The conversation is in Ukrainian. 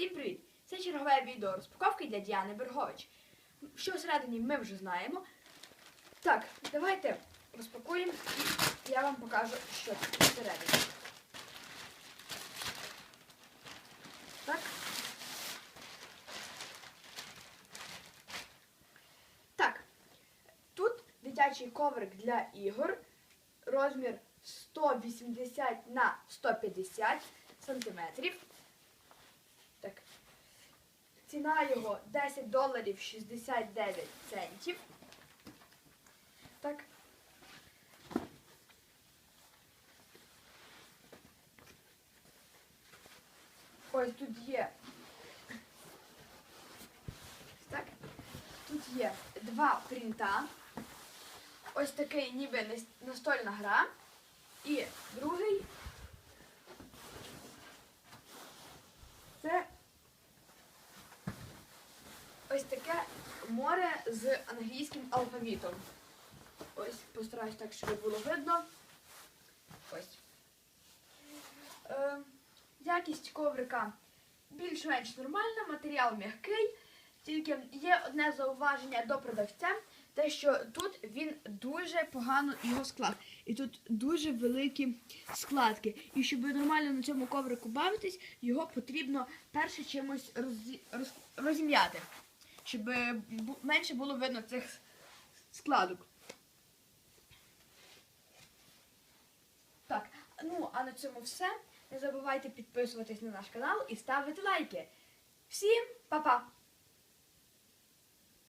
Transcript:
Всім привіт! Це чергове відео розпаковки для Діани Бергович. Що всередині ми вже знаємо. Так, давайте розпакуємо і я вам покажу, що тут всередині. Так. Так. Тут дитячий коврик для ігор. Розмір 180 на 150 сантиметрів. Так. Ціна його 10 доларів 69 центів. Так. Ось тут є. Так. Тут є два принта. Ось такий ніби настольна гра. І другий. Це ось таке море з англійським алфавітом. Ось постараюсь так, щоб було видно. Ось. Е, якість коврика більш-менш нормальна, матеріал м'який. Тільки є одне зауваження до продавця, те, що тут він дуже погано його склав. І тут дуже великі складки. І щоб нормально на цьому коврику бавитись, його потрібно перше чимось розі- роз- розім'яти, щоб менше було видно цих складок. Так, ну а на цьому все. Не забувайте підписуватись на наш канал і ставити лайки. Всім па-па!